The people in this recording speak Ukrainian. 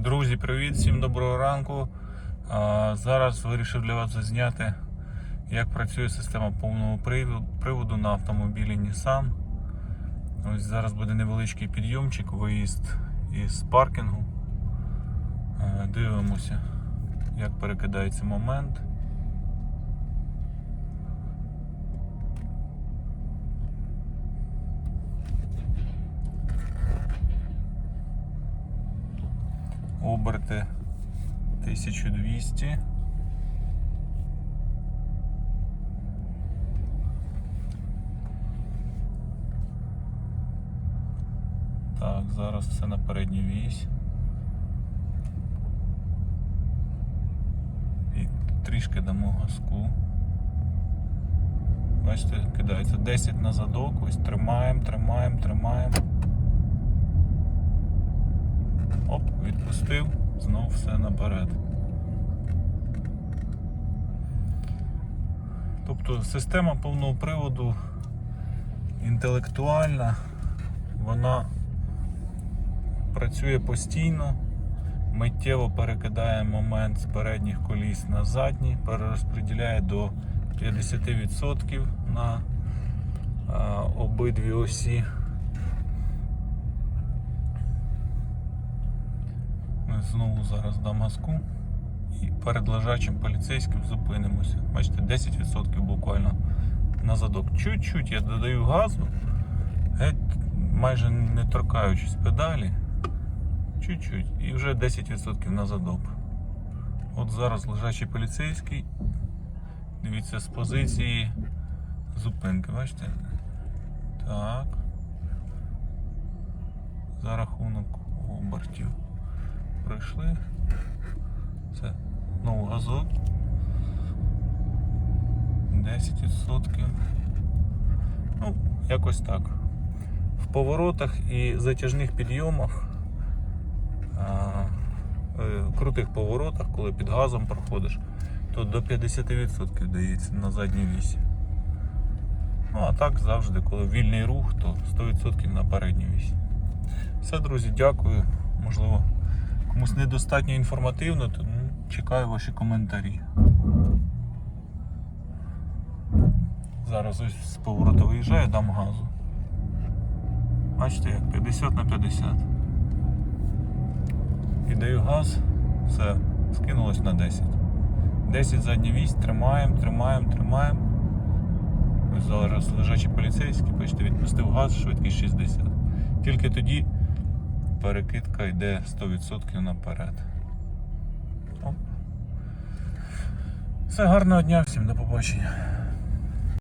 Друзі, привіт, всім доброго ранку. Зараз вирішив для вас зазняти, як працює система повного приводу, на автомобілі Nissan. Ось зараз буде невеличкий підйомчик, виїзд із паркінгу. Дивимося, як перекидається момент. Оберти 1200. Так, зараз все на передню вісь. І трішки дамо газку. Бачите, кидається 10 на задок, ось тримаємо, тримаємо, тримаємо. Оп, відпустив, знов все наперед. Тобто система повного приводу інтелектуальна, вона працює постійно, миттєво перекидає момент з передніх коліс на задні, перерозподіляє до 50% на а, обидві осі. Знову зараз дам газку і перед лежачим поліцейським зупинимося. Бачите, 10% буквально на задок. Чуть-чуть я додаю газу, геть майже не торкаючись педалі. Чуть-чуть. І вже 10% на задок. От зараз лежачий поліцейський. Дивіться з позиції зупинки, бачите? Так. За рахунок обертів пройшли. Це знову газок. 10%. Ну, якось так. В поворотах і затяжних підйомах, а, е, крутих поворотах, коли під газом проходиш, то до 50% дається на задній вісі. Ну а так завжди, коли вільний рух, то 100% на передній вісі. Все, друзі, дякую. Можливо, комусь недостатньо інформативно, то ну, чекаю ваші коментарі. Зараз ось з поворота виїжджаю, дам газу. Бачите, як 50 на 50. І даю газ, все, скинулось на 10. 10 задня вісь, тримаємо, тримаємо, тримаємо. Ось зараз лежачий поліцейський, бачите, відпустив газ, швидкість 60. Тільки тоді перекидка йде 100% наперед. Все, гарного дня, всім до побачення.